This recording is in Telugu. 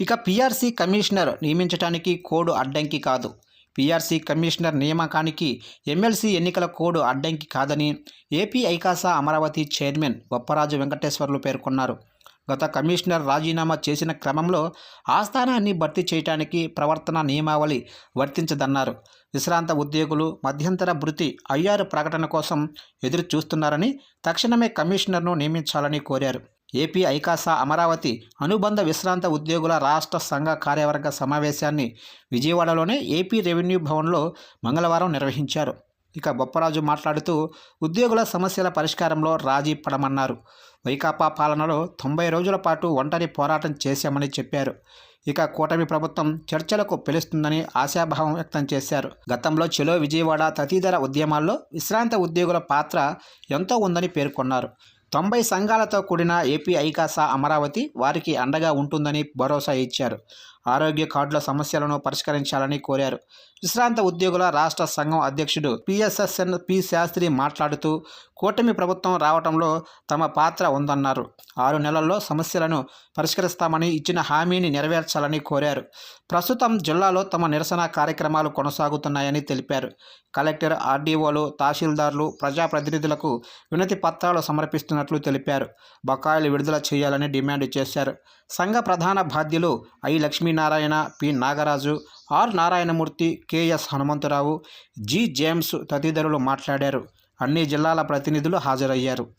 ఇక పీఆర్సీ కమిషనర్ నియమించడానికి కోడ్ అడ్డంకి కాదు. పీఆర్సీ కమిషనర్ నియామకానికి ఎమ్మెల్సీ ఎన్నికల కోడ్ అడ్డంకి కాదని ఏపీ ఐకాసా అమరావతి చైర్మన్ బొప్పరాజు వెంకటేశ్వర్లు పేర్కొన్నారు. గత కమిషనర్ రాజీనామా చేసిన క్రమంలో ఆస్థానాన్ని భర్తీ చేయడానికి ప్రవర్తన నియమావళి వర్తించదన్నారు. విశ్రాంత ఉద్యోగులు మధ్యంతర భృతి ఐఆర్ ప్రకటన కోసం ఎదురు చూస్తున్నారని తక్షణమే కమిషనర్ను నియమించాలని కోరారు. ఏపీ ఐకాసా అమరావతి అనుబంధ విశ్రాంత ఉద్యోగుల రాష్ట్ర సంఘ కార్యవర్గ సమావేశాన్ని విజయవాడలోనే ఏపీ రెవెన్యూ భవన్లో మంగళవారం నిర్వహించారు. ఇక బొప్పరాజు మాట్లాడుతూ ఉద్యోగుల సమస్యల పరిష్కారంలో రాజీ పడమన్నారు. వైకాపా పాలనలో తొంభై రోజుల పాటు ఒంటరి పోరాటం చేశామని చెప్పారు. ఇక కూటమి ప్రభుత్వం చర్చలకు పిలుస్తుందని ఆశాభావం వ్యక్తం చేశారు. గతంలో చెలో విజయవాడ తదితర ఉద్యమాల్లో విశ్రాంత ఉద్యోగుల పాత్ర ఎంతో ఉందని పేర్కొన్నారు. తొంభై సంఘాలతో కూడిన ఏపీ ఐకాసా అమరావతి వారికి అండగా ఉంటుందని భరోసా ఇచ్చారు. ఆరోగ్య కార్డుల సమస్యలను పరిష్కరించాలని కోరారు. విశ్రాంత ఉద్యోగుల రాష్ట్ర సంఘం అధ్యక్షుడు పిఎస్ఎస్ఎన్ పి శాస్త్రి మాట్లాడుతూ కూటమి ప్రభుత్వం రావడంలో తమ పాత్ర ఉందన్నారు. ఆరు నెలల్లో సమస్యలను పరిష్కరిస్తామని ఇచ్చిన హామీని నెరవేర్చాలని కోరారు. ప్రస్తుతం జిల్లాలో తమ నిరసన కార్యక్రమాలు కొనసాగుతున్నాయని తెలిపారు. కలెక్టర్ ఆర్డీఓలు తహసీల్దార్లు ప్రజాప్రతినిధులకు వినతి పత్రాలు సమర్పిస్తున్నట్లు తెలిపారు. బకాయిలు విడుదల చేయాలని డిమాండ్ చేశారు. సంఘ ప్రధాన బాధ్యులు I Lakshminarayana P Nagaraju R Narayanamurthy K S Hanumantharao G James తదితరులు మాట్లాడారు. అన్ని జిల్లాల ప్రతినిధులు హాజరయ్యారు.